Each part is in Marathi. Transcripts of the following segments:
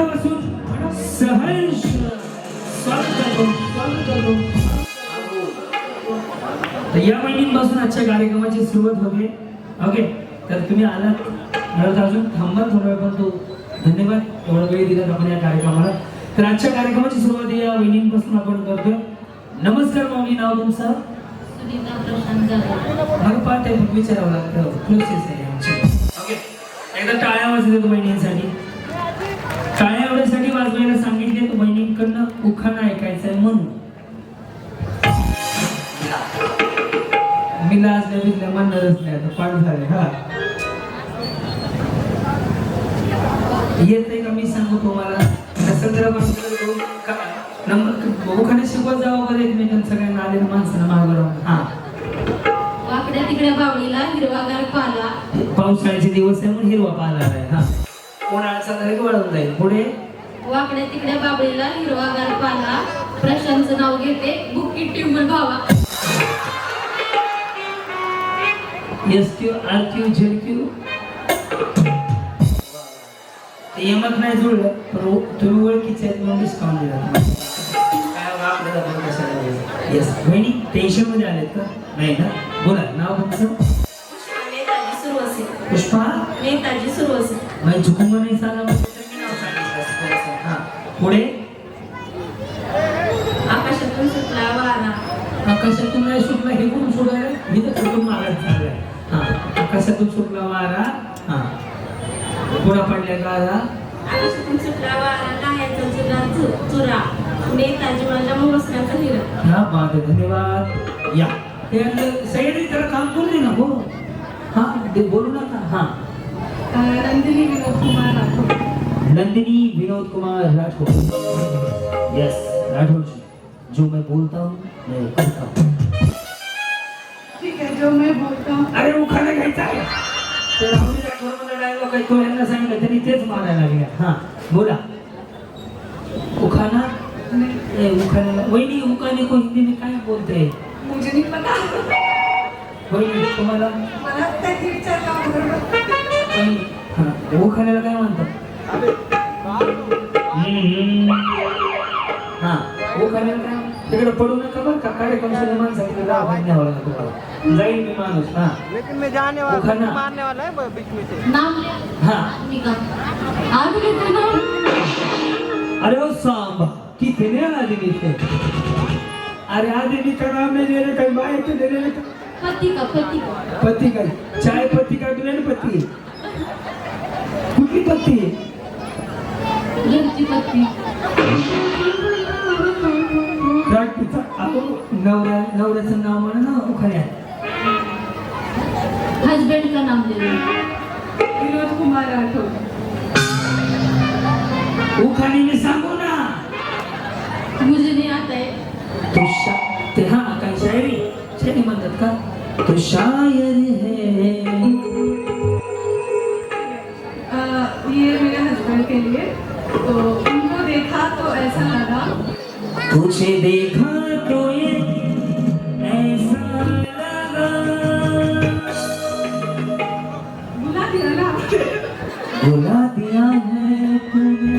मनापासून सहर्ष स्वागत करतो स्वागत करतो. तर या महिन्यापासून आजच्या कार्यक्रमाची सुरुवात होते. ओके तर तुम्ही आलात. मला अजून थांबा थोडा वेळ पण तो धन्यवाद. एवढा वेळ दिलात आपण या कार्यक्रमाला. तर आजच्या कार्यक्रमाची सुरुवात या वहिनींपासून आपण करतोय. नमस्कार माऊली नाव तुमचं? विचारावं लागतं. प्रोसेस आहे आमची. ओके एकदा टाळ्या वाजल्या बहिणींसाठी उखाणा ऐकायचा आहे म्हणून. मी लाजल्या बिजल्या म्हणणारच नाही आता पाठ झाले हा. येते का मी सांगू तुम्हाला? तर नंबर उखाणे शिकवत जावं बरं एकमेकांना सगळ्यांना आलेल्या माणसांना मागं राहून हा. वाकड्या तिकड्या बावळीला हिरवागार पाला. पावसाळ्याचे दिवस आहे म्हणून हिरवा पाला आहे हा. उन्हाळ्याचा की वाळून जाईल. पुढे? वाकड्या तिकड्या बावळीला हिरवागार पाला. प्रशांतचं नाव घेते बुक्की ट्युमर भावा. S Q R Q Z Q यमक नाही जुळलं पण ओ- तुम्ही ओळखीचे आहेत म्हणून डिस्काउंट दिला तुम्हाला. काय कशाला द्यायचं? येस बहिणी टेन्शनमध्ये आलेत का? नाही ना? बोला नाव तुमचं? नेताजी सुरवसे पुष्पा? नेताजी सुरवसे चुकून नाही सांगा पुढे? आकाशातून सुटला वारा. आकाशातून नाही सुटला हे कोण सोडायला मी तर कुठून मागत चाललाय. हा आकाशातून सुटला वारा. हा. पुढा पडल्या गारा आकाशातून सुटला वारा चुरा. चुरा हिरा. धन्यवाद. या. हे त्याला काम दे ना हो. हा ते बोलू नका. हा. नंदिनी विनोद कुमार राठोड नंदिनी विनोद कुमार राठौर। यस राठौर जी जो मैं बोलता हूँ मैं करता हूँ। ठीक है जो मैं बोलता हूँ। अरे उखाणा घ्यायचा आहे ते राहुल डायलॉग आहे तो यांना सांगितलं त्यांनी तेच मारायला लागले. हा बोला. ए, उखाण्याला वहिनी उखाणे को हिंदी में काय बोलते? हैं मुझे नहीं पता। वहिनी तुम्हाला मला त्याची विचार का वहिनी, हा, उखाण्याला काय म्हणतात? हम्म. हा. तिकडे पडू नका बरं का? कार्यक्रम सगळे माणसं तिकडे राहा न्यावं लागतं तुम्हाला. जाईल मी माणूस हा. लेकिन मैं जाने वाला। हूँ, मारने वाला है ब- बीच में से नाम लिया हा. आदमी का आदमी का नाम अरे ओ सांबा. कितने आदमी थे अरे आदमी का नाम नहीं ले रहे कहीं माए के ले रहे का पति का पति का? पति का? चाय पत्ती का बिलन पत्ती कुठली पत्ती घरची नवऱ्या नवऱ्याचं नाव म्हणा ना उखाण्या हस्बैंड का नाम ले लो विनोद कुमार राठोड. उखाणीने सांगू ना. मुझे नहीं आता है तो शा ते हा काय शायरी? शायरी म्हणतात का? तो शायर है. अ, ये मेरे हस्बैंड के लिए तो उनको देखा तो ऐसा लगा। तुझे देखा तो ये ऐसा लगा। बुला दिया ना। बुला दिया है तूने।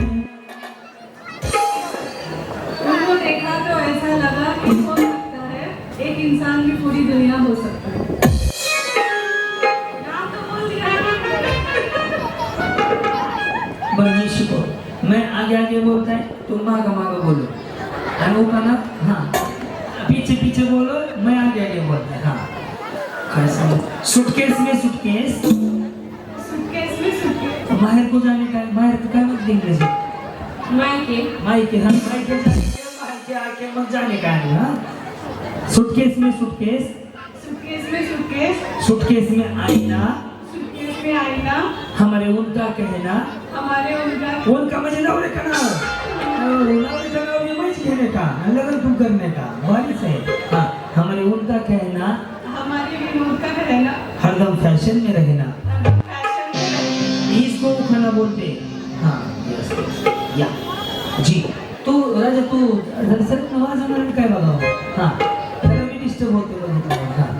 उनको देखा तो ऐसा लगा कि हो सकता है एक इंसान की पूरी दुनिया हो सकता है। मैं आगे आगे बोलता है तुम मागा मागा बोलो। आणि उखाना हाँ। पीछे पीछे बोलो मैं आगे आगे बोलता है हाँ। काय सांगू सुटकेस में सुटकेस सूटकेस में सूटकेस बाहेर को जाने का बाहेर को काय म्हणते इंग्लिश मायके माहिती हाँ माहिती जाने के बाहेर के आके मग जाने का आहे हाँ। सुटकेस में सुटकेस सूटकेस में सूटकेस सुटकेस में आईना? सूटकेस में आईना। हमारे उनका कहना उनका उनका म्हणजे नवरे का नाव अं, नवरे का नाव इमेज घेने का? लग्न तू करने का? बारिश है हाँ हमारे उनका कहना हमारे विनोद का रहना हरदम फैशन में रहना फैशन में इसको उखाना बोलते. हैं। हाँ या. जी. तू राजा तू सर काय बघावं हां. त्याला मी डिस्टर्ब होते बघितलं हां.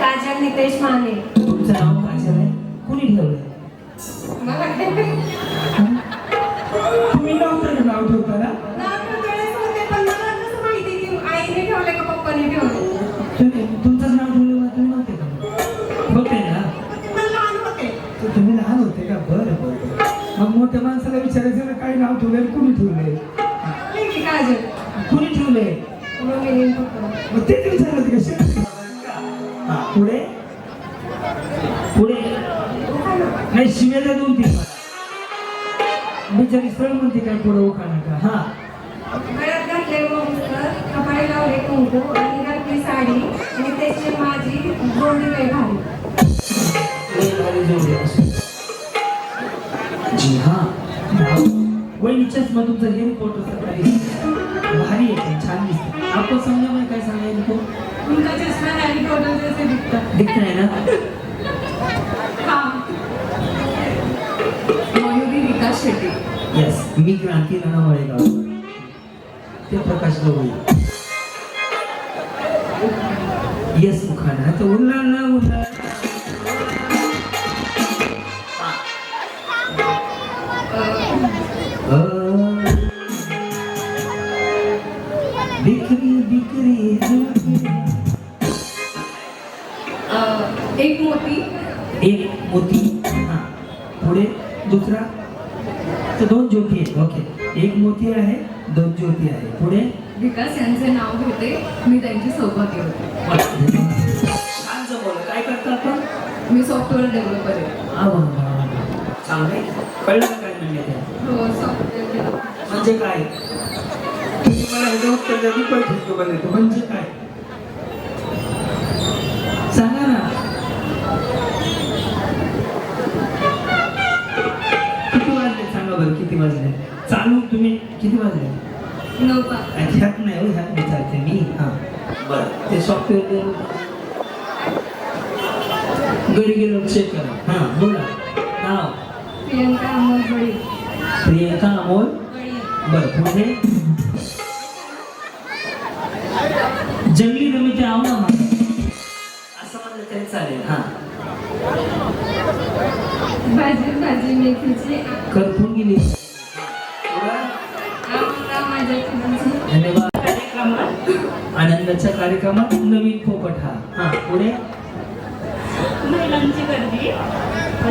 काजल नितेश माने. तुमचं नाव काय आहे कुणी तुम्ही डॉक्टर नाव ठेवता ना? आईने नाव ठेवलं तुम्ही नव्हते का? होते ना? लहान होते. तुम्ही लहान होते का? बरं मग मोठ्या माणसाला विचारायचं ना काय नाव ठेवलं कोणी ठेवलंय? नाही शिव्याला दोन तीन बिचारी सरळ म्हणते काय पुढे उखा नका. हा. गळ्यात घातले गोंगलं, कपाळी लावले कुंकू आणि घातली साडी आणि त्याची माझी जोडी लय भारी. भारी जोडी असते. जी हा. वहिनीच्याच मग तुमचा भारी आहे छान दिसते आपण समजा काय सांगायचं तो तुमचा चष्मा जसे दिसतात दिखताय ना? येस मी क्रांती नाना मळेगाव. ते प्रकाश गवळी. येस मुखाना. तर उन्हाळ ना बिकरी बिकरी. एक मोती. एक मोती. हा. पुढे दुसरा. तर दोन ज्योती आहेत. ओके एक मोती आहे दोन ज्योती आहे. पुढे? विकास यांचे नाव घेते. मी त्यांची सौभाग्य होते. छान जमवलं. काय करता आपण? मी सॉफ्टवेअर डेव्हलपर आहे. चांगलंय कळलं काय म्हणले हो सॉफ्टवेअर म्हणजे काय? तुम्ही मला ह्याचं उत्तर द्या मी देतो म्हणजे काय? वाजले? चालू तुम्ही. किती वाजले? नऊ ह्यात नाही हो ह्यात विचारते मी. हा. बरं. ते सॉफ्टवेअर घरी गेलो चेक करा. हा बोला. नाव? प्रियंका अमोल बळी प्रियंका अमोल बरं पुढे? जंगली रमीचे आव ना असं म्हणलं तरी चालेल हा. भाजी भाजी मेथीची करपून गेली. धन्यवाद. आनंदाच्या कार्यक्रमात नवीन पोपट हा. हा पुढे? महिलांची गर्दी.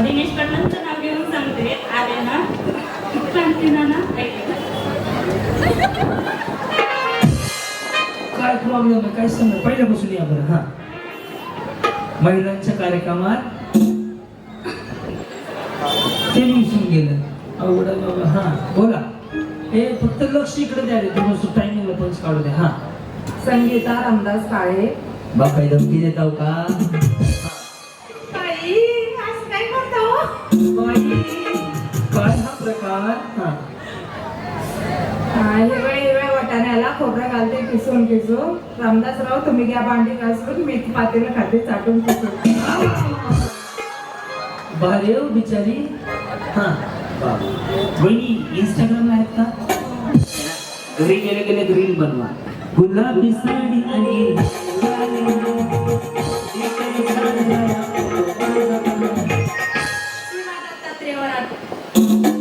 दिनेश कदमांचं नाव घेऊन सांगते. आले ना? क्रांती नाना ऐकलं काय प्रॉब्लेम आहे? काय सांग? पहिल्यापासून या बरं हा. महिलांच्या कार्यक्रमात ते विसरून गेलं. अवघड हा बोला. हे फक्त लक्ष इकडे द्या रे तुम्हाला टायमिंगला पंच काढू द्या हा. संगीता रामदास काळे. बा काही धमकी देत आहो का? ताई असं काय म्हणतो बाई, काय हा प्रकार? हा. हिरव्या हिरव्या वाटाण्याला खोबरं घालते किसून किसून. रामदासराव तुम्ही घ्या भांडी घासून मेथी पातेलं खाते चाटून किसून भारी हो बिचारी. हा. वहिनी इंस्टाग्रामला आहेत का? घरी गेले गेले रील बनवा. गुलाबी साडी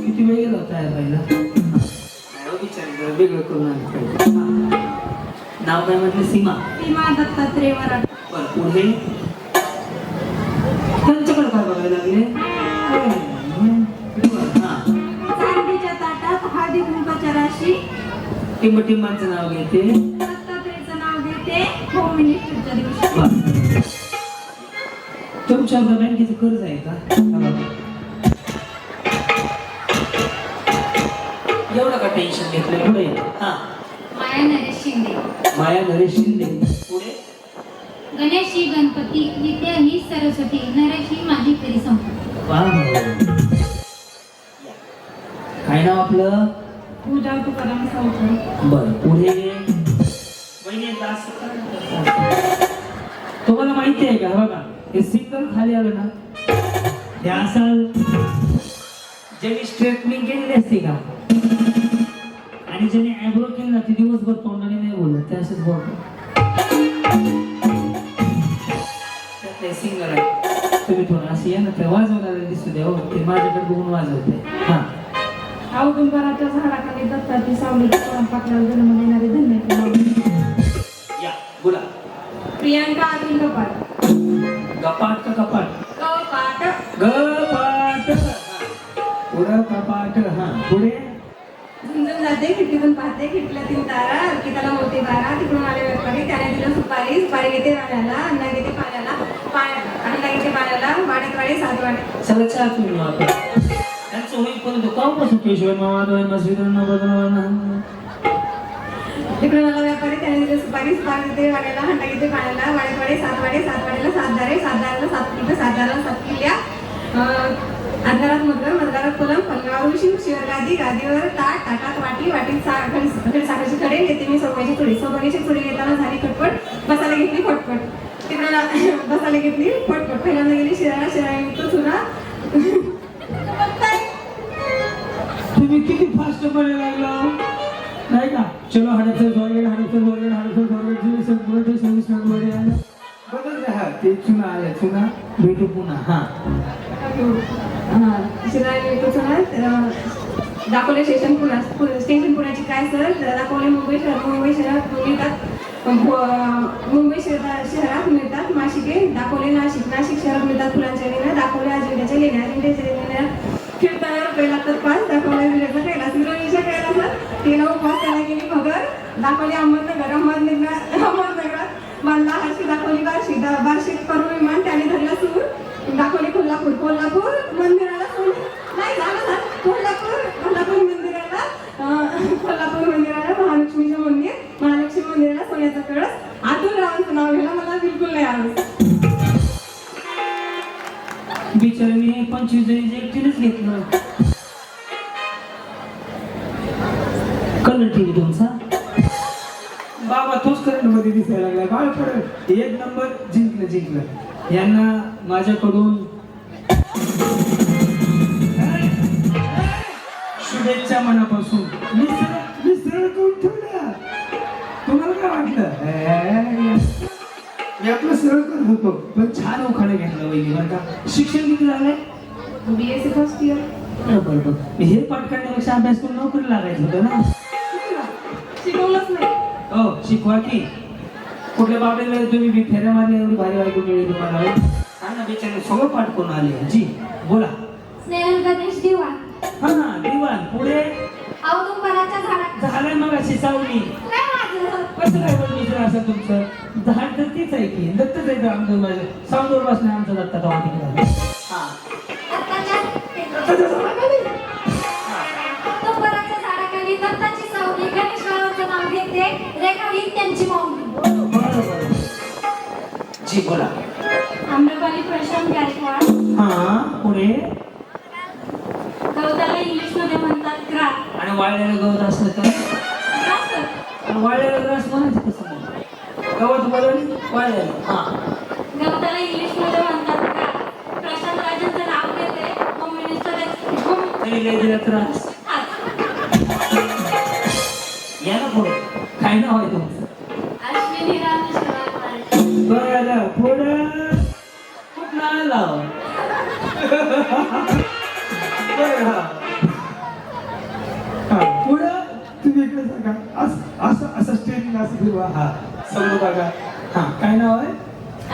किती वेळ गेला होता या बाईला हो वेगळं करून. नाव काय म्हटलं? सीमा. सीमा दत्तात्रय वराड. पुढे? टिंब टिंबांचं नाव घेते. दत्तात्रयचं नाव घेते. होम मिनिस्टरच्या दिवशी तुमच्या बँकेचं कर्ज आहे का? हा. एवढं का टेन्शन घेतलं पुढे. हा. माया नरेश शिंदे. माया नरेश शिंदे. पुढे. गणेश ही गणपती विद्या ही सरस्वती नरेश ही माझी तरी संपत्ती वा. काय नाव आपलं? पूजा तुकाराम सावकर बर पुढे वहिनी एकदा असं तुम्हाला माहिती आहे का? बघा हे सिंगल खाली आलं ना हे असं ज्यांनी स्ट्रेटनिंग केलेली असते का? आणि ज्यांनी ॲब्रो केलं ना ते दिवसभर तोंडाने नाही बोलत ते असेच बोलतात. त्यातले सिंगर आहे. तुम्ही थोडं असं या ना ते वाजवणारे दिसू द्या हो ते माझ्याकडे बघून वाजवते. हां. औदुंबराच्या झाडाखाली दत्ताची सावली स्वयंपाकला जन्म देणारे धन्य या बोला. प्रियांका अनिल कपाट. गपाट का कपाट? कपाट. गपाट पुढे कपाट हा. पुढे? झुंजून जाते खिडकीतून पाहते खिडकीला तीन तारा अर्पिताला मोठी बारा तिकडून आले व्यापारी त्याने दिलं सुपारी सुपारी घेते राण्याला अण्णा घेते पाण्याला पाण्या अण्णा घेते पाण्याला वाड्यात वाडे सात वाडे सगळं चहा पिऊन वापर त्यांचं होईपर्यंत कापासून केशव बदलवाना व्यापारी त्याने सुपारी सुपारी वाड्याला हंडा घेते पाण्याला सात वाडे सात वाड्याला सात दारे सात दाराला सात किल्ले सात दाराला सात किल्ल्या अंधारात पलंग पलंगावर शिव शिवर गादी गादीवर ताट ताटात वाटी वाटीत साखरेची घेते मी सोपाची थोडी सोपाची थोडी घेताना झाली खटपट बसायला घेतली फटफट तिकडे बसायला घेतली फटफट पहिल्यांदा गेली शिराळा शिराळा तो किती फास्ट बोलायला लागला. नाही का? चलो Hadapsar forward Hadapsar forward Hadapsar forward जे सगळं ते सव्वीसमध्ये आलं बदल हा ते चुना आलं चुना. भेटू पुन्हा. हा. दाखवले स्टेशन पुण्या स्टेशन पुण्याची काय सर दाखवले मुंबई शहर मुंबई शहरात मिळतात मुंबई शहरात शहरात मिळतात नाशिके दाखवले नाशिक. नाशिक शहरात मिळतात फुलांच्या लेण्या. दाखवले अजिंठ्याच्या लेण्या. अजिंठ्याच्या लेण्या. फिरताना रुपये लागतात पाच. दाखवली अहमदनगर अहमदनगर अहमदनगरात बांधला हाशी दाखवली बारशी दा- करून विमान त्याने धरला सूर. दाखवली कोल्हापूर. कोल्हापूर मंदिराला सूर. नाही झालं ना कोल्हापूर कोल्हापूर मंदिराला कोल्हापूर मंदिराला महालक्ष्मीचं मंदिर महालक्ष्मी मंदिराला सोन्याचा कळस. अतुल रावांचं नाव घ्यायला मला बिलकुल नाही आवडत. मी पंचवीस जणी एकटीनच घेतलं. कलर टी व्ही तुमचा तोच करंटमध्ये दिसायला लागला. बाळ पडत एक नंबर जिंकलं जिंकलं. यांना माझ्याकडून शुभेच्छा मनापासून. करून तुम्हाला काय वाटलं? मी आपलं सरळ करत होतो पण छान उखाणे घेतलं वहिनी बरं का? शिक्षण किती झालंय? B S C first year बरं बरं बरं हे पाठ करण्यापेक्षा अभ्यास करून नोकरी लागायचं होतं ना? शिकवलंच नाही. हो शिकवा की. कुठल्या बाबेला तुम्ही बी फेऱ्या मारल्या एवढी भारी बायको मिळेल तुम्हाला? हो? हा ना बिचारे सगळं पाठ करून आले जी बोला. स्नेहल गणेश दिवाण. हा ना दिवाण. पुढे? झाडात झालंय मग अशी सावली. काय माझं कसं काय पण मित्र असं तुमचं? झाड तर तीच आहे की. दत्तच आहे आमचं माझं सावंदवर बसणं आमचा दत्ता तिकडे. हा जी बोला आम्रपाली प्रशांत गायकवाड. हा पुढे. गवताला इंग्लिशमध्ये म्हणतात ग्रास. आणि वाळलेलं गवत असलं तर? ग्रास. आणि वाळलेलं ग्रास म्हणायचं कसं? गवत बोलवली वाळलेलं. हा. गवताला इंग्लिशमध्ये म्हणतात ग्रास. प्रशांत राजांचं नाव घेते होम मिनिस्टर तरी लय दिला त्रास या ना पुढे. काय नाव आहे तुमचं?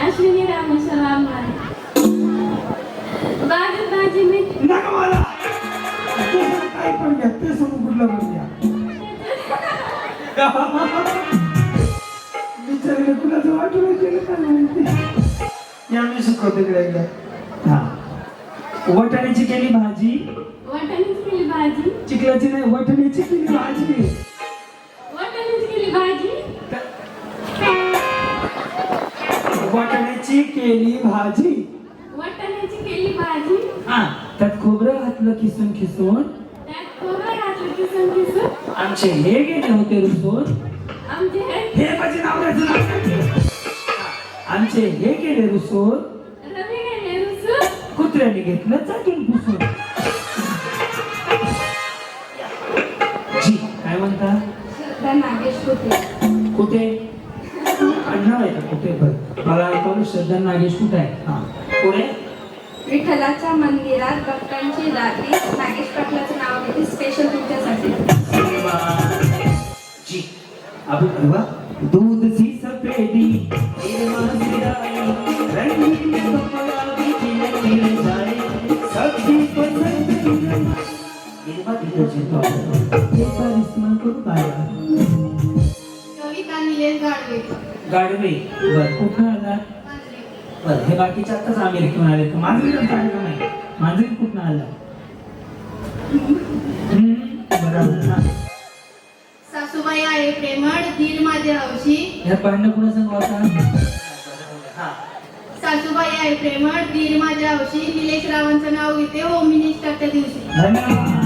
अश्विनी रामेश्वर बागेत भाजी मी नका मला सगळं काही पण घ्या ते समोर कुठलं पण घ्या. बिचारीला कुणाचं वाटलं केलं काय माहिती मी शिकवतो इकडे एकदा. हा. वटाण्याची केली भाजी. वाटाणीच केली भाजी. चिखलाची नाही वटाण्याची केली भाजी. वाटाण्याची केली भाजी. वाटाण्याची केली भाजी. हा त्यात खोबरं घातलं किसून किसून. त्यात खोबरं घातलं किसून किसून. आमचे हे गेले होते रुसून. आमचे हे माझे नाव. हा, आमचे हे गेले रुसून. रवी गेले रुसून. कुत्र्याने घेतलं चाटून पुसून. जी काय म्हणता? श्रद्धा नागेश होते कुठे? अण्णा आहे का कुठे? बरं. श्रद्धा नागेश कुठे आहे? हा. पुढे? विठ्ठलाच्या मंदिरात भक्तांची रात्री नागेश पाटलाचं नाव घेते स्पेशल तुमच्यासाठी. जी. अब दूध सी सफेदी कविता निलेश गाडवे. गाडवे. बर. कुठं आला? बर हे बाकीचे आताच अमेरिकेहून आले तर माझं कार्यक्रम आहे? माझं कुठं आला? बरोबर हा. सासूबाई आहे प्रेमळ दीर माझे हौशी. यात भांडणं कुणा संग होता हा. सासूबाई आहे प्रेमळ दीर माझे हौशी. निलेश रावांचं नाव घेते. होम मिनिस्टरच्या दिवशी. धन्यवाद.